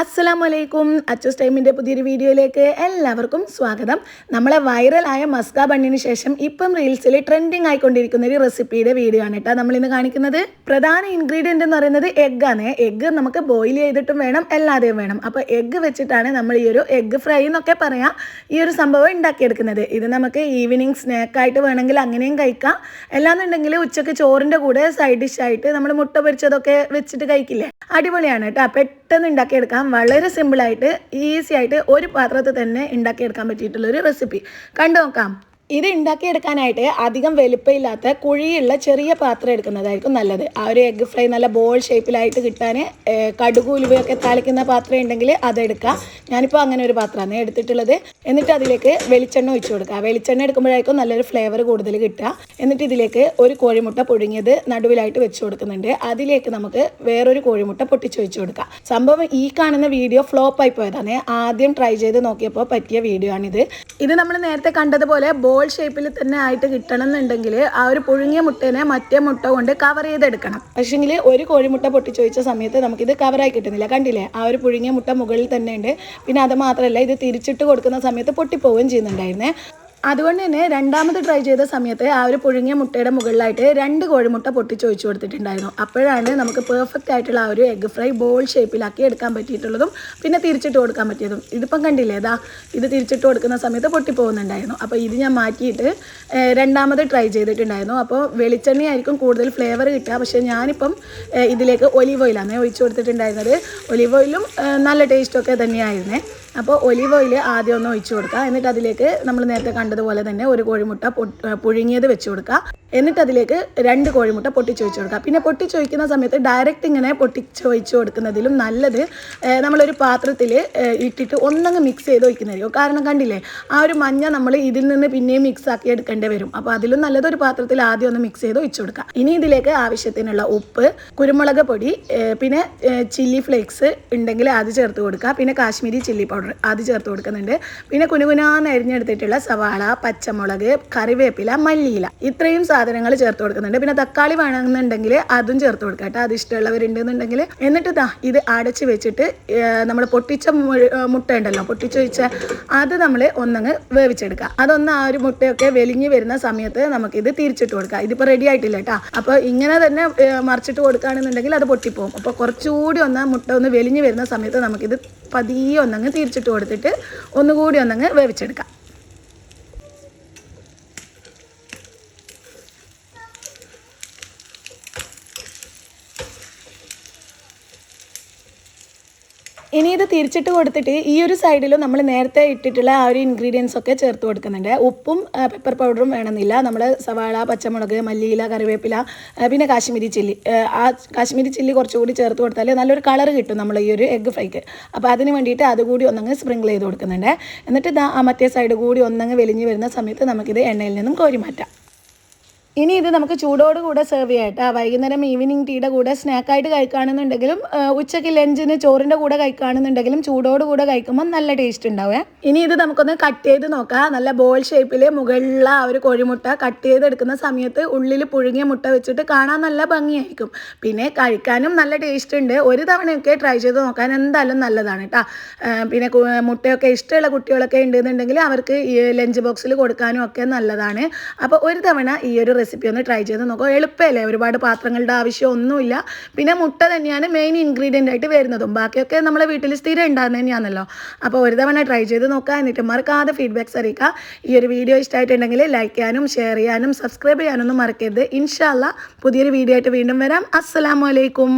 അസ്സലാം വലൈക്കും അച്ചൂസ് ടൈമിന്റെ പുതിയൊരു വീഡിയോയിലേക്ക് എല്ലാവർക്കും സ്വാഗതം. നമ്മളെ വൈറലായ മസ്ക ബണ്ണിന് ശേഷം ഇപ്പം റീൽസിൽ ട്രെൻഡിങ് ആയിക്കൊണ്ടിരിക്കുന്ന ഒരു റെസിപ്പിയുടെ വീഡിയോ ആണ് കേട്ടോ നമ്മളിന്ന് കാണിക്കുന്നത്. പ്രധാന ഇൻഗ്രീഡിയന്റ് എന്ന് പറയുന്നത് എഗ്ഗാണ് എഗ്ഗ് നമുക്ക് ബോയിൽ ചെയ്തിട്ടും വേണം എല്ലാതെയും വേണം. അപ്പോൾ എഗ്ഗ് വെച്ചിട്ടാണ് നമ്മൾ ഈ ഒരു എഗ്ഗ് ഫ്രൈ എന്നൊക്കെ പറയാം ഈ ഒരു സംഭവം ഉണ്ടാക്കിയെടുക്കുന്നത്. ഇത് നമുക്ക് ഈവനിങ് സ്നാക്കായിട്ട് വേണമെങ്കിൽ അങ്ങനെയും കഴിക്കാം. അല്ലാന്നുണ്ടെങ്കിൽ ഉച്ചയ്ക്ക് ചോറിന്റെ കൂടെ സൈഡ് ഡിഷായിട്ട് നമ്മൾ മുട്ട പൊരിച്ചതൊക്കെ വെച്ചിട്ട് കഴിക്കില്ലേ? അടിപൊളിയാണ് കേട്ടോ പെട്ടെന്ന് ഉണ്ടാക്കിയെടുക്കാം വളരെ സിമ്പിളായിട്ട് ഈസി ആയിട്ട് ഒരു പാത്രത്തിൽ തന്നെ ഉണ്ടാക്കിയെടുക്കാൻ പറ്റിയിട്ടുള്ളൊരു റെസിപ്പി കണ്ടു നോക്കാം. ഇത് ഉണ്ടാക്കിയെടുക്കാനായിട്ട് അധികം വലിപ്പമില്ലാത്ത കുഴിയുള്ള ചെറിയ പാത്രം എടുക്കുന്നതായിരിക്കും നല്ലത്. ആ ഒരു എഗ്ഗ് ഫ്രൈ നല്ല ബോൾ ഷേപ്പിലായിട്ട് കിട്ടാൻ കടുക് ഉലുവയൊക്കെ താളിക്കുന്ന പാത്രം ഉണ്ടെങ്കിൽ അതെടുക്കാം ഞാനിപ്പോൾ അങ്ങനെ ഒരു പാത്രമാണ് എടുത്തിട്ടുള്ളത്. എന്നിട്ട് അതിലേക്ക് വെളിച്ചെണ്ണ ഒഴിച്ചു കൊടുക്കുക. വെളിച്ചെണ്ണ എടുക്കുമ്പോഴായിരിക്കും നല്ലൊരു ഫ്ലേവർ കൂടുതൽ കിട്ടുക. എന്നിട്ട് ഇതിലേക്ക് ഒരു കോഴിമുട്ട പൊഴുങ്ങിയത് നടുവിലായിട്ട് വെച്ച് കൊടുക്കുന്നുണ്ട്. അതിലേക്ക് നമുക്ക് വേറൊരു കോഴിമുട്ട പൊട്ടിച്ചു വെച്ച് കൊടുക്കുക സംഭവം ഈ കാണുന്ന വീഡിയോ ഫ്ലോപ്പായി പോയതാണ്. ആദ്യം ട്രൈ ചെയ്ത് നോക്കിയപ്പോൾ പറ്റിയ വീഡിയോ ആണിത്. ഇത് നമ്മൾ നേരത്തെ കണ്ടതുപോലെ ബോൾ ഷേപ്പിൽ തന്നെ ആയിട്ട് കിട്ടണം എന്നുണ്ടെങ്കിൽ ആ ഒരു പുഴുങ്ങിയ മുട്ടേനെ മറ്റേ മുട്ട കൊണ്ട് കവർ ചെയ്തെടുക്കണം. പക്ഷേങ്കിൽ ഒരു കോഴിമുട്ട പൊട്ടിച്ചു വെച്ച സമയത്ത് നമുക്കിത് കവറായി കിട്ടുന്നില്ല. കണ്ടില്ലേ? ആ ഒരു പുഴുങ്ങിയ മുട്ട മുകളിൽ തന്നെ ഉണ്ട്. പിന്നെ അത് മാത്രമല്ല ഇത് തിരിച്ചിട്ട് കൊടുക്കുന്ന സമയത്ത് പൊട്ടിപ്പോവുകയും ചെയ്യുന്നുണ്ടായിരുന്നേ. അതുകൊണ്ട് തന്നെ രണ്ടാമത് ട്രൈ ചെയ്ത സമയത്ത് ആ ഒരു പുഴുങ്ങിയ മുട്ടയുടെ മുകളിലായിട്ട് രണ്ട് കോഴിമുട്ട പൊട്ടിച്ച് ഒഴിച്ചു കൊടുത്തിട്ടുണ്ടായിരുന്നു. അപ്പോഴാണ് നമുക്ക് പെർഫെക്റ്റ് ആയിട്ടുള്ള ആ ഒരു എഗ് ഫ്രൈ ബോൾ ഷേപ്പിലാക്കി എടുക്കാൻ പറ്റിയിട്ടുള്ളതും പിന്നെ തിരിച്ചിട്ട് കൊടുക്കാൻ പറ്റിയതും. ഇതിപ്പം കണ്ടില്ലേ ഇതാ ഇത് തിരിച്ചിട്ട് കൊടുക്കുന്ന സമയത്ത് പൊട്ടിപ്പോകുന്നുണ്ടായിരുന്നു. അപ്പോൾ ഇത് ഞാൻ മാറ്റിയിട്ട് രണ്ടാമത് ട്രൈ ചെയ്തിട്ടുണ്ടായിരുന്നു. അപ്പോൾ വെളിച്ചെണ്ണയായിരിക്കും കൂടുതൽ ഫ്ലേവർ കിട്ടുക. പക്ഷേ ഞാനിപ്പം ഇതിലേക്ക് ഒലിവ് ഓയിലാണ് ഒഴിച്ചു കൊടുത്തിട്ടുണ്ടായിരുന്നത്. ഒലിവ് ഓയിലും നല്ല ടേസ്റ്റൊക്കെ തന്നെയായിരുന്നേ. അപ്പോൾ ഒലിവ് ഓയിൽ ആദ്യം ഒന്ന് ഒഴിച്ചു കൊടുക്കുക. എന്നിട്ട് അതിലേക്ക് നമ്മൾ നേരത്തെ കണ്ടതുപോലെ തന്നെ ഒരു കോഴിമുട്ട പുഴുങ്ങിയത് വെച്ച് കൊടുക്കുക. എന്നിട്ട് അതിലേക്ക് രണ്ട് കോഴിമുട്ട പൊട്ടിച്ച് ഒഴിച്ച് കൊടുക്കുക. പിന്നെ പൊട്ടിച്ച് ഒഴിക്കുന്ന സമയത്ത് ഡയറക്റ്റ് ഇങ്ങനെ പൊട്ടിച്ച് ഒഴിച്ച് കൊടുക്കുന്നതിലും നല്ലത് നമ്മളൊരു പാത്രത്തിൽ ഇട്ടിട്ട് ഒന്നങ്ങ് മിക്സ് ചെയ്ത് ഒഴിക്കുന്നതായിരിക്കും. കാരണം കണ്ടില്ലേ ആ ഒരു മഞ്ഞ നമ്മൾ ഇതിൽ നിന്ന് പിന്നെയും മിക്സ് ആക്കി എടുക്കേണ്ടി വരും. അപ്പോൾ അതിലും നല്ലത് ഒരു പാത്രത്തിൽ ആദ്യം ഒന്ന് മിക്സ് ചെയ്ത് ഒഴിച്ചു കൊടുക്കുക. ഇനി ഇതിലേക്ക് ആവശ്യത്തിനുള്ള ഉപ്പ് കുരുമുളക് പൊടി പിന്നെ ചില്ലി ഫ്ലേക്സ് ഉണ്ടെങ്കിൽ അത് ചേർത്ത് കൊടുക്കുക. പിന്നെ കാശ്മീരി ചില്ലി പൗഡർ അത് ചേർത്ത് കൊടുക്കുന്നുണ്ട്. പിന്നെ കുനുകുനാന്ന് അരിഞ്ഞെടുത്തിട്ടുള്ള സവാള പച്ചമുളക് കറിവേപ്പില മല്ലിയില ഇത്രയും സാധനങ്ങൾ ചേർത്ത് കൊടുക്കുന്നുണ്ട്. പിന്നെ തക്കാളി വേണമെന്നുണ്ടെങ്കിൽ അതും ചേർത്ത് കൊടുക്കുക കേട്ടോ. അത് ഇഷ്ടമുള്ളവരുണ്ടെന്നുണ്ടെങ്കിൽ. എന്നിട്ട് ദാ ഇത് അടച്ച് വെച്ചിട്ട് നമ്മൾ പൊട്ടിച്ച മുട്ട ഉണ്ടല്ലോ പൊട്ടിച്ച് വെച്ച അത് നമ്മൾ ഒന്നങ്ങ് വേവിച്ചെടുക്കുക. അതൊന്ന് ആ ഒരു മുട്ടയൊക്കെ വെലിഞ്ഞ് വരുന്ന സമയത്ത് നമുക്കിത് തിരിച്ചിട്ട് കൊടുക്കുക ഇതിപ്പോൾ റെഡി ആയിട്ടില്ല കേട്ടോ. അപ്പോൾ ഇങ്ങനെ തന്നെ മറിച്ചിട്ട് കൊടുക്കുകയാണെന്നുണ്ടെങ്കിൽ അത് പൊട്ടിപ്പോവും. അപ്പോൾ കുറച്ചുകൂടി ഒന്ന് മുട്ട ഒന്ന് വെലിഞ്ഞ് വരുന്ന സമയത്ത് നമുക്കിത് പതിയെ ഒന്നങ്ങ് തിരിച്ചിട്ട് കൊടുത്തിട്ട് ഒന്നുകൂടി ഒന്നങ്ങ് വേവിച്ചെടുക്കാം. ഇനി ഇത് തിരിച്ചിട്ട് കൊടുത്തിട്ട് ഈ ഒരു സൈഡിലും നമ്മൾ നേരത്തെ ഇട്ടിട്ടുള്ള ആ ഒരു ഇൻഗ്രീഡിയൻസ് ഒക്കെ ചേർത്ത് കൊടുക്കുന്നുണ്ട്. ഉപ്പും പെപ്പർ പൗഡറും വേണമെന്നില്ല. നമ്മൾ സവാള പച്ചമുളക് മല്ലിയില കറിവേപ്പില പിന്നെ കാശ്മീരി ചില്ലി. ആ, കാശ്മീരി ചില്ലി കുറച്ചുകൂടി ചേർത്ത് കൊടുത്താൽ നല്ലൊരു കളർ കിട്ടും നമ്മൾ ഈ ഒരു എഗ്ഗ് ഫ്രൈക്ക് അപ്പോൾ അതിന് വേണ്ടിയിട്ട് അതുകൂടി ഒന്നങ്ങ് സ്പ്രിങ്കിൾ ചെയ്ത് കൊടുക്കുന്നുണ്ട്. എന്നിട്ട് ആ മറ്റേ സൈഡ് കൂടി ഒന്നങ്ങ് വെലിഞ്ഞ് വരുന്ന സമയത്ത് നമുക്കിത് എണ്ണയിൽ നിന്നും കോരി മാറ്റാം. ഇനി ഇത് നമുക്ക് ചൂടോട് കൂടെ സെർവ് ചെയ്യട്ടോ വൈകുന്നേരം ഈവനിങ് ടീയുടെ കൂടെ സ്നാക്കായിട്ട് കഴിക്കുകയാണെന്നുണ്ടെങ്കിലും ഉച്ചയ്ക്ക് ലഞ്ചിന് ചോറിന്റെ കൂടെ കഴിക്കുകയാണെന്നുണ്ടെങ്കിലും ചൂടോട് കൂടെ കഴിക്കുമ്പോൾ നല്ല ടേസ്റ്റ് ഉണ്ടാവേ ഇനി ഇത് നമുക്കൊന്ന് കട്ട് ചെയ്ത് നോക്കാം. നല്ല ബോൾ ഷേപ്പിൽ മുകളിലുള്ള ആ ഒരു കോഴിമുട്ട കട്ട് ചെയ്തെടുക്കുന്ന സമയത്ത് ഉള്ളിൽ പുഴുങ്ങിയ മുട്ട വെച്ചിട്ട് കാണാൻ നല്ല ഭംഗിയായിരിക്കും. പിന്നെ കഴിക്കാനും നല്ല ടേസ്റ്റ് ഉണ്ട്. ഒരു തവണയൊക്കെ ട്രൈ ചെയ്ത് നോക്കാൻ എന്തായാലും നല്ലതാണ് കേട്ടോ പിന്നെ മുട്ടയൊക്കെ ഇഷ്ടമുള്ള കുട്ടികളൊക്കെ ഉണ്ടെന്നുണ്ടെങ്കിൽ അവർക്ക് ലഞ്ച് ബോക്സിൽ കൊടുക്കാനും ഒക്കെ നല്ലതാണ്. അപ്പോൾ ഒരു തവണ ഈ ഒരു റെസിപ്പി ഒന്ന് ട്രൈ ചെയ്ത് നോക്കുക എളുപ്പമല്ലേ? ഒരുപാട് പാത്രങ്ങളുടെ ആവശ്യമൊന്നുമില്ല. പിന്നെ മുട്ട തന്നെയാണ് മെയിൻ ഇൻഗ്രീഡിയന്റ് ആയിട്ട് വരുന്നതും. ബാക്കിയൊക്കെ നമ്മളെ വീട്ടിൽ സ്ഥിരം ഉണ്ടാകുന്നത് തന്നെയാണല്ലോ. അപ്പോൾ ഒരു തവണ ട്രൈ ചെയ്ത് നോക്കുക. എന്നിട്ട് മറക്കാതെ ഫീഡ്ബാക്ക്സ് അറിയിക്കുക. ഈ ഒരു വീഡിയോ ഇഷ്ടമായിട്ടുണ്ടെങ്കിൽ ലൈക്ക് ചെയ്യാനും ഷെയർ ചെയ്യാനും സബ്സ്ക്രൈബ് ചെയ്യാനൊന്നും മറക്കരുത്. ഇൻഷാല്ല പുതിയൊരു വീഡിയോ ആയിട്ട് വീണ്ടും വരാം. അസ്സലാമു അലൈക്കും.